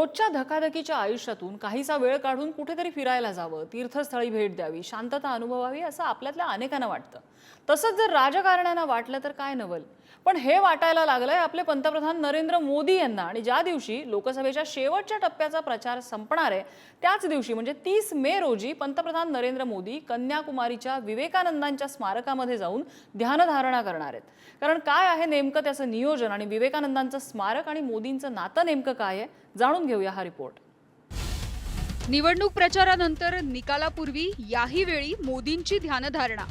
रोजच्या धकाधकीच्या आयुष्यातून काहीसा वेळ काढून कुठेतरी फिरायला जावं तीर्थस्थळी भेट द्यावी शांतता अनुभवावी असं आपल्यातल्या अनेकांना वाटतं. तसंच जर राजकारण्यांना वाटलं तर काय नवल? पण हे वाटायला लागलंय आपले पंतप्रधान नरेंद्र मोदी यांना आणि ज्या दिवशी लोकसभेच्या शेवटच्या टप्प्याचा प्रचार संपणार आहे त्याच दिवशी म्हणजे तीस मे रोजी पंतप्रधान नरेंद्र मोदी कन्याकुमारीच्या विवेकानंदांच्या स्मारकामध्ये जाऊन ध्यानधारणा करणार आहेत. कारण काय आहे नेमकं त्याचं नियोजन आणि विवेकानंदांचं स्मारक आणि मोदींचं नातं नेमकं काय आहे? जाणून घेऊया हा रिपोर्ट. निवडणूक प्रचारानंतर निकालापूर्वी याही वेळी मोदींची ध्यानधारणा.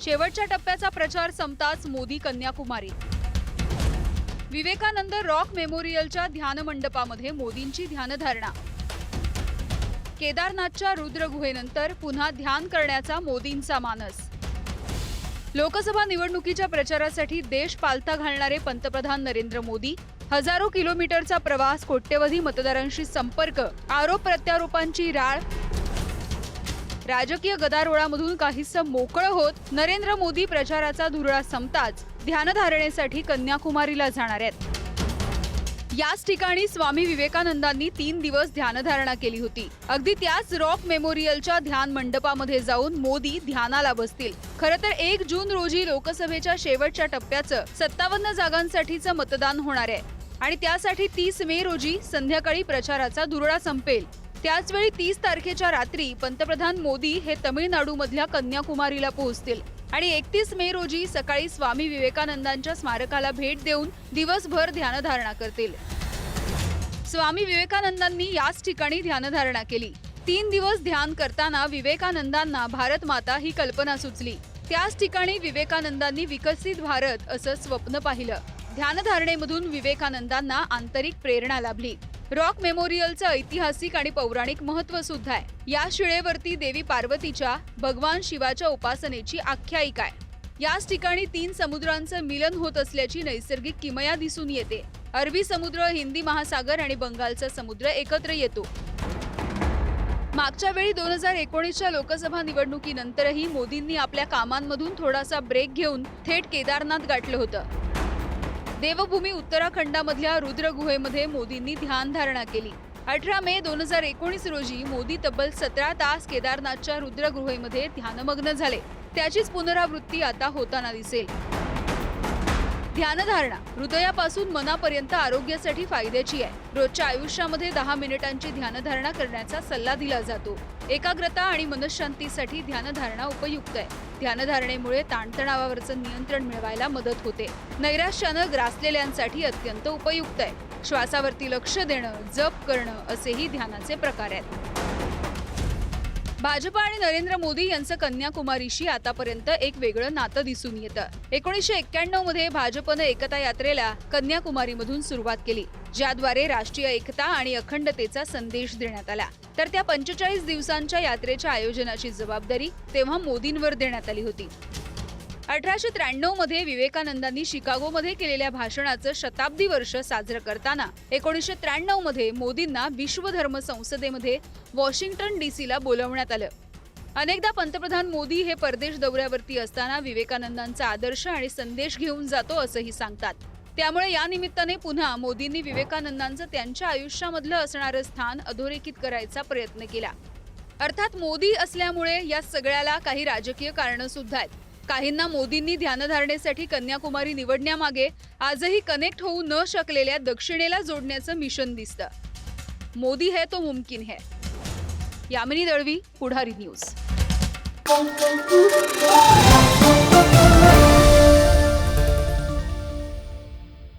शेवटच्या टप्प्याचा प्रचार संपताच मोदी कन्याकुमारी. विवेकानंद रॉक मेमोरियलच्या ध्यान मंडपामध्ये मोदींची ध्यानधारणा. केदारनाथच्या रुद्र गुहेनंतर पुन्हा ध्यान करण्याचा मोदींचा मानस. लोकसभा निवडणुकीच्या प्रचारासाठी देश पालथा घालणारे पंतप्रधान नरेंद्र मोदी हजारो किलोमीटरचा प्रवास कोट्यवधी मतदारांशी संपर्क आरोप प्रत्यारोपांची राळ. राजकीय गदारोळामधून काहीसं मोकळं होत नरेंद्र मोदी प्रचाराचा धुरळा संपताच ध्यानधारणेसाठी कन्याकुमारीला जाणार आहेत. याच ठिकाणी स्वामी विवेकानंदांनी तीन दिवस ध्यानधारणा केली होती. अगदी त्याच रॉक मेमोरियलच्या ध्यान मंडपामध्ये जाऊन मोदी ध्यानाला बसतील. खरं तर एक जून रोजी लोकसभेच्या शेवटच्या टप्प्याचं सत्तावन्न जागांसाठीचं मतदान होणार आहे. आणि त्यासाठी तीस मे रोजी संध्याकाळी प्रचाराचा दुरडा संपेल. त्याचवेळी तीस तारखेच्या रात्री पंतप्रधान मोदी हे तमिळनाडूमधल्या कन्याकुमारीला पोहोचतील. आणि एकतीस मे रोजी सकाळी स्वामी विवेकानंदांच्या स्मारकाला भेट देऊन दिवसभर ध्यानधारणा करतील. स्वामी विवेकानंदांनी याच ठिकाणी ध्यानधारणा केली. तीन दिवस ध्यान करताना विवेकानंदांना भारत माता ही कल्पना सुचली. त्याच ठिकाणी विवेकानंदांनी विकसित भारत असं स्वप्न पाहिलं. ध्यानधारणेमधून विवेकानंदांना आंतरिक प्रेरणा लाभली. रॉक मेमोरियलचं ऐतिहासिक आणि पौराणिक महत्त्व सुद्धा आहे. या शिळेवरती देवी पार्वतीच्या भगवान शिवाच्या उपासनेची आख्यायिका आहे. याच ठिकाणी तीन समुद्रांचं मिलन होत असल्याची नैसर्गिक किमया दिसून येते. अरबी समुद्र हिंदी महासागर आणि बंगालचा समुद्र एकत्र येतो. मागच्या वेळी दोन हजार एकोणीसच्या लोकसभा निवडणुकीनंतरही मोदींनी आपल्या कामांमधून थोडासा ब्रेक घेऊन थेट केदारनाथ गाठलं होतं. देवभूमी उत्तराखंडामधल्या रुद्रगुहेमध्ये मोदींनी ध्यानधारणा केली. अठरा मे दोन हजार एकोणीस रोजी मोदी तब्बल सतरा तास केदारनाथच्या रुद्रगृहेमध्ये ध्यानमग्न झाले. त्याचीच पुनरावृत्ती आता होताना दिसेल. ध्यानधारणा हृदयापासून मनापर्यंत आरोग्यासाठी फायद्याची आहे. रोजच्या आयुष्यामध्ये दहा मिनिटांची ध्यानधारणा करण्याचा सल्ला दिला जातो. एकाग्रता आणि मनशांतीसाठी ध्यानधारणा उपयुक्त आहे. ध्यानधारणेमुळे ताणतणावावरचं नियंत्रण मिळवायला मदत होते. नैराश्यानं ग्रासलेल्यांसाठी अत्यंत उपयुक्त आहे. श्वासावरती लक्ष देणं जप करणं असेही ध्यानाचे प्रकार आहेत. भाजप आणि नरेंद्र मोदी यांचं कन्याकुमारीशी आतापर्यंत एक वेगळं नातं दिसून येतं. एकोणीसशे एक्क्याण्णवमध्ये भाजपनं एकता यात्रेला कन्याकुमारीमधून सुरुवात केली ज्याद्वारे राष्ट्रीय एकता आणि अखंडतेचा संदेश देण्यात आला. तर त्या पंचेचाळीस दिवसांच्या यात्रेच्या आयोजनाची जबाबदारी तेव्हा मोदींवर देण्यात आली होती. अठराशे त्र्याण्णवमध्ये विवेकानंदांनी शिकागोमध्ये केलेल्या भाषणाचं शताब्दी वर्ष साजरं करताना एकोणीसशे त्र्याण्णवमध्ये मोदींना विश्व धर्म संसदेमध्ये वॉशिंग्टन डीसीला बोलवण्यात आलं. अनेकदा पंतप्रधान मोदी हे परदेश दौऱ्यावरती असताना विवेकानंदांचा आदर्श आणि संदेश घेऊन जातो असंही सांगतात. त्यामुळे या निमित्ताने पुन्हा मोदींनी विवेकानंदांचं त्यांच्या आयुष्यामधलं असणारं स्थान अधोरेखित करायचा प्रयत्न केला. अर्थात मोदी असल्यामुळे या सगळ्याला काही राजकीय कारणं सुद्धा आहेत. काहींना मोदींनी ध्यानधारणेसाठी कन्याकुमारी निवडण्यामागे आजही कनेक्ट होऊ न शकलेल्या दक्षिणेला जोडण्याचं मिशन दिसतं. मोदी है तो मुमकिन है. यामिनी दळवी पुढारी न्यूज.